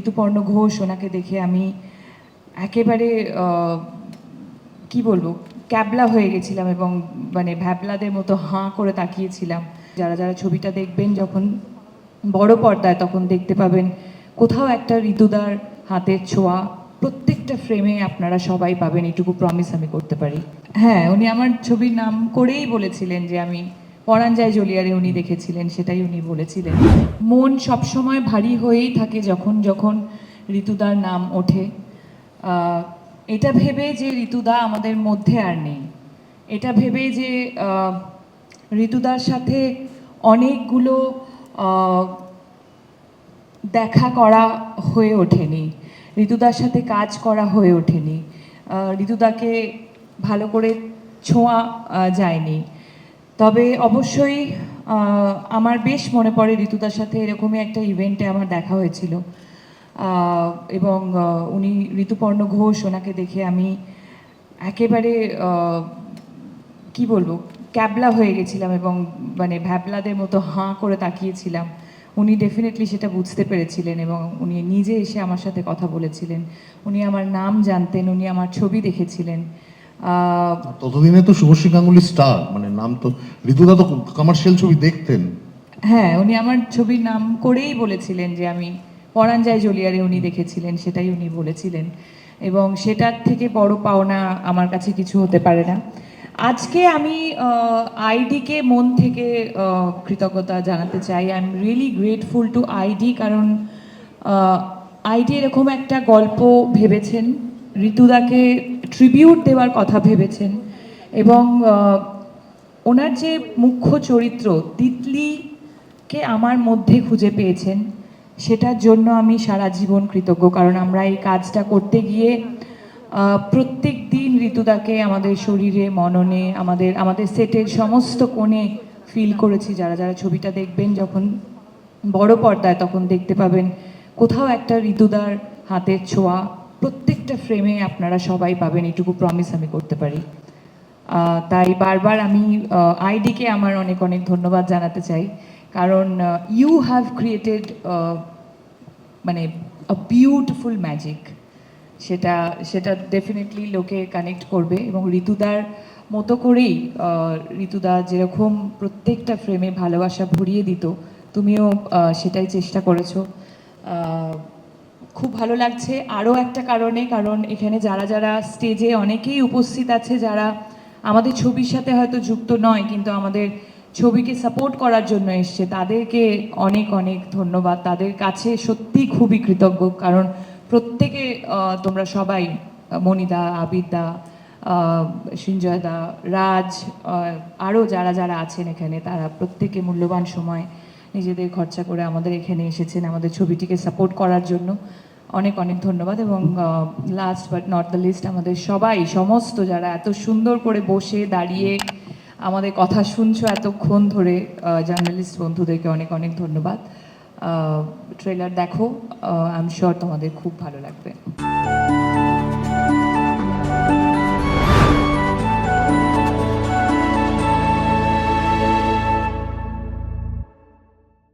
ঋতুপর্ণ ঘোষ, ওনাকে দেখে আমি একেবারে কি বলব, ক্যাবলা হয়ে গেছিলাম এবং মানে ভ্যাবলাদের মতো হাঁ করে তাকিয়েছিলাম। যারা যারা ছবিটা দেখবেন যখন বড় পর্দায় তখন দেখতে পাবেন কোথাও একটা ঋতুদার হাতের ছোঁয়া প্রত্যেকটা ফ্রেমে আপনারা সবাই পাবেন এটুকু প্রমিস আমি করতে পারি। হ্যাঁ উনি আমার ছবির নাম করেই বলেছিলেন যে আমি পরাঞ্জয় জলিয়ারে উনি দেখেছিলেন, সেটাই উনি বলেছিলেন। মন সবসময় ভারী হয়েই থাকে যখন যখন ঋতুদার নাম ওঠে। এটা ভেবে যে ঋতুদা আমাদের মধ্যে আর নেই। এটা ভেবে যে ঋতুদার সাথে অনেকগুলো দেখা করা হয়ে ওঠেনি। ঋতুদার সাথে কাজ করা হয়ে ওঠেনি। ঋতুদাকে ভালো করে ছোঁয়া যায়নি। তবে অবশ্যই আমার বেশ মনে পড়ে ঋতুদার সাথে এরকমই একটা ইভেন্টে আমার দেখা হয়েছিল। এবং উনি ঋতুপর্ণ ঘোষ, ওনাকে দেখে আমি একেবারে কি বলব, ক্যাবলা হয়ে গেছিলাম এবং মানে ভ্যাবলাদের মতো হাঁ করে তাকিয়েছিলাম। উনি ডেফিনেটলি সেটা বুঝতে পেরেছিলেন এবং উনি নিজে এসে আমার সাথে কথা বলেছিলেন। উনি আমার নাম জানতেন, উনি আমার ছবি দেখেছিলেন। ততদিনে তো শুভশ্রী গাঙ্গুলি স্টার মানে নাম তো ঋতুদা তো কমার্শিয়াল ছবি দেখতেন। হ্যাঁ উনি আমার ছবির নাম করেই বলেছিলেন যে আমি পরাঞ্জয় জলিয়ারে উনি দেখেছিলেন সেটাই উনি বলেছিলেন। এবং সেটার থেকে বড় পাওনা আমার কাছে কিছু হতে পারে না। আজকে আমি আইডিকে মন থেকে কৃতজ্ঞতা জানাতে চাই। I am really grateful to ID কারণ আইডি এরকম একটা গল্প ভেবেছেন ঋতুদাকে ট্রিবিউট দেওয়ার কথা ভেবেছেন এবং ওনার যে মুখ্য চরিত্র তিতলিকে আমার মধ্যে খুঁজে পেয়েছেন, সেটার জন্য আমি সারা জীবন কৃতজ্ঞ। কারণ আমরা এই কাজটা করতে গিয়ে প্রত্যেক দিন ঋতুদাকে আমাদের শরীরে, মননে, আমাদের আমাদের সেটের সমস্ত কোণে ফিল করেছি। যারা যারা ছবিটা দেখবেন, যখন বড় পর্দায়, তখন দেখতে পাবেন কোথাও একটা ঋতুদার হাতের ছোঁয়া প্রত্যেকটা ফ্রেমে আপনারা সবাই পাবেন এটুকু প্রমিস আমি করতে পারি। তাই বারবার আমি আইডিকে আমার অনেক অনেক ধন্যবাদ জানাতে চাই। কারণ ইউ হ্যাভ ক্রিয়েটেড মানে আ বিউটিফুল ম্যাজিক সেটা সেটা ডেফিনেটলি লোকে কানেক্ট করবে এবং ঋতুদার মতো করেই ঋতুদা যেরকম প্রত্যেকটা ফ্রেমে ভালোবাসা ভরিয়ে দিত, তুমিও সেটাই চেষ্টা করেছ। খুব ভালো লাগছে। আরও একটা কারণে, কারণ এখানে যারা যারা স্টেজে অনেকেই উপস্থিত আছে, যারা আমাদের ছবির সাথে হয়তো যুক্ত নয়, কিন্তু আমাদের ছবিকে সাপোর্ট করার জন্য এসছে, তাদেরকে অনেক অনেক ধন্যবাদ। তাদের কাছে সত্যি খুবই কৃতজ্ঞ, কারণ প্রত্যেকে তোমরা সবাই মনিদা আবিদা সঞ্জয়দা, রাজ আরও যারা যারা আছেন এখানে, তারা প্রত্যেকে মূল্যবান সময় নিজেদের খরচা করে আমাদের এখানে এসেছেন আমাদের ছবিটিকে সাপোর্ট করার জন্য। অনেক অনেক ধন্যবাদ এবং last but not the least আমাদের সবাই, সমস্ত যারা এত সুন্দর করে বসে দাঁড়িয়ে আমাদের কথা শুনছো এতক্ষণ ধরে জার্নালিস্ট বন্ধুদেরকে অনেক অনেক ধন্যবাদ। ট্রেলার দেখো আই এম শিওর তোমাদের খুব ভালো লাগবে।